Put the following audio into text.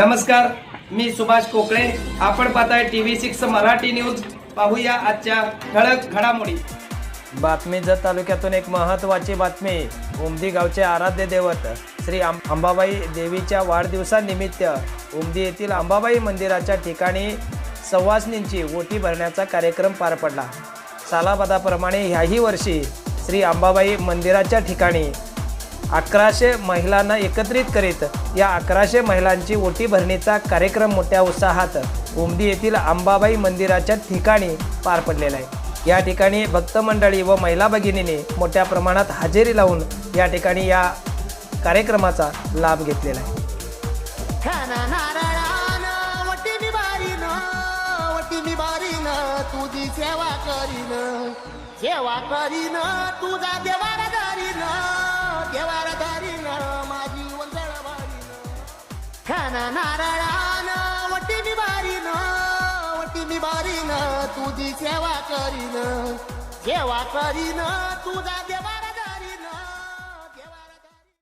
नमस्कार मी सुभाष कोकळे आपण पाहताय टीव्ही सिक्स मराठी न्यूज. पाहूया आजच्या ठळक घडामोडी. बातमी जत तालुक्यातून एक महत्त्वाची बातमी. उमदी गावचे आराध्य दैवत श्री आं- अंबाबाई देवीच्या वाढदिवसानिमित्त उमदी येथील अंबाबाई मंदिराच्या ठिकाणी सवासनींची ओटी भरण्याचा कार्यक्रम पार पडला. सालाबादाप्रमाणे ह्याही वर्षी श्री अंबाबाई मंदिराच्या ठिकाणी अकराशे महिलांना एकत्रित करीत या अकराशे महिलांची ओटी भरणीचा कार्यक्रम मोठ्या उत्साहात उमदी येथील अंबाबाई मंदिराच्या ठिकाणी पार पडलेला आहे. या ठिकाणी भक्त मंडळी व महिला भगिनीने मोठ्या प्रमाणात हजेरी लावून या ठिकाणी या कार्यक्रमाचा लाभ घेतलेला आहे. तुझी सेवा करीन. सेवा करीन तुझा देवारा धरीन. खाना नारळानं वटी निभारीन वटी निभारीन तुझी सेवा करीन. सेवा करीन तुझा देवा